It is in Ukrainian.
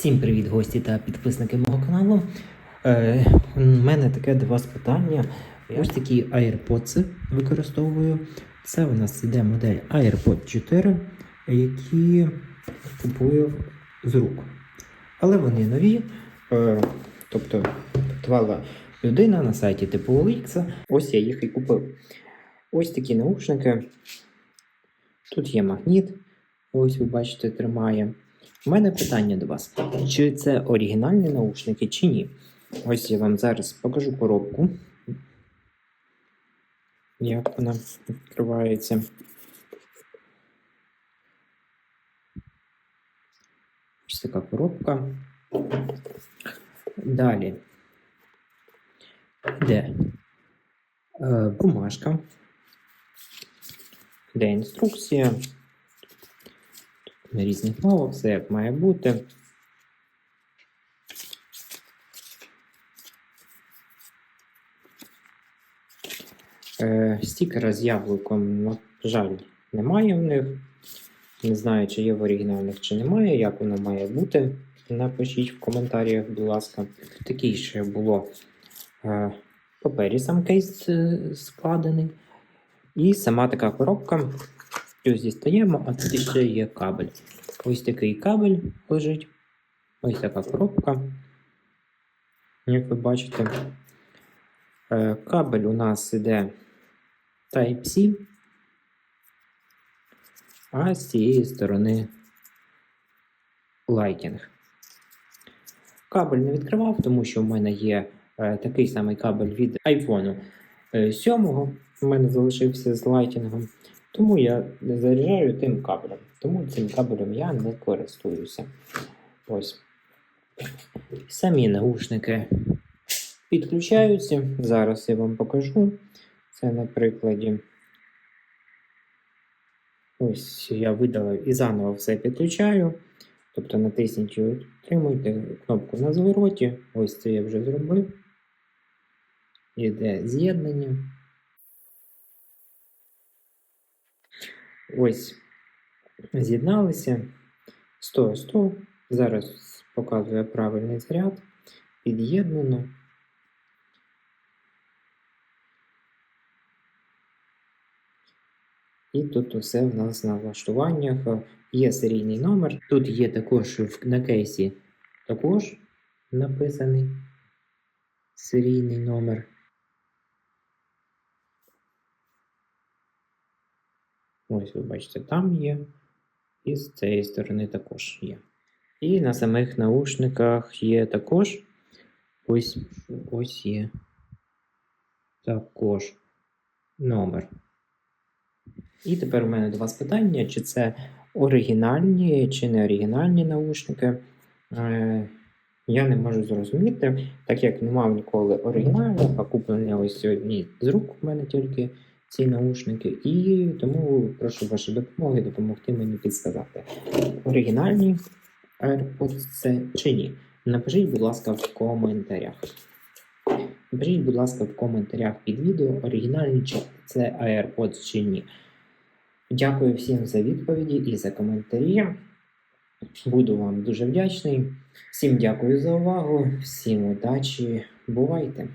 Всім привіт, гості та підписники мого каналу. Е, у мене таке до вас питання. Ось такі AirPods використовую. Це у нас іде модель AirPod 4, які купую з рук. Але вони нові. Е, тобто, твала людина на сайті типу OLX. Ось я їх і купив. Ось такі наушники. Тут є магніт. Ось ви бачите, тримає. У мене питання до вас: чи це оригінальні наушники, чи ні? Ось я вам зараз покажу коробку. Як вона відкривається. Ось така коробка. Далі. Де? Е, бумажка. Де інструкція на різних мовах, все як має бути. Е, стікера з яблуком, на жаль, немає в них. Не знаю, чи є в оригінальних, чи немає, як воно має бути. Напишіть в коментарях, будь ласка. Такий ще було е, папері сам кейс е, складений. І сама така коробка. Плюс дістаємо, а тут ще є кабель. Ось такий кабель лежить. Ось така коробка. Як ви бачите, Е, кабель у нас іде Type-C, а з цієї сторони Lighting. Кабель не відкривав, тому що в мене є е, такий самий кабель від iPhone 7. У мене залишився з лайтінгом. Тому я не заряджаю тим кабелем. Тому цим кабелем я не користуюся. Ось. Самі наушники підключаються. Зараз я вам покажу. Це на прикладі. Ось я видалив і заново все підключаю. Тобто натисніть і отримуйте кнопку на звороті. Ось це я вже зробив. Іде з'єднання. Ось з'єдналися 100-100. Зараз показує правильний заряд. Під'єднано. І тут усе в нас на влаштуваннях. Є серійний номер. Тут є також на кейсі також написаний серійний номер. Ось ви бачите, там є. І з цієї сторони також є. І на самих наушниках є також. Ось, ось є також номер. І тепер у мене до вас питання: чи це оригінальні, чи не оригінальні наушники. Е, я не можу зрозуміти, так як не мав ніколи оригінальних, а куплені ось сьогодні з рук у мене тільки ці наушники. І тому прошу вашої допомоги допомогти мені підсказати. Оригінальні AirPods це чи ні? Напишіть, будь ласка, в коментарях. Напишіть, будь ласка, в коментарях під відео, оригінальні чи це AirPods чи ні. Дякую всім за відповіді і за коментарі. Буду вам дуже вдячний. Всім дякую за увагу, всім удачі. Бувайте!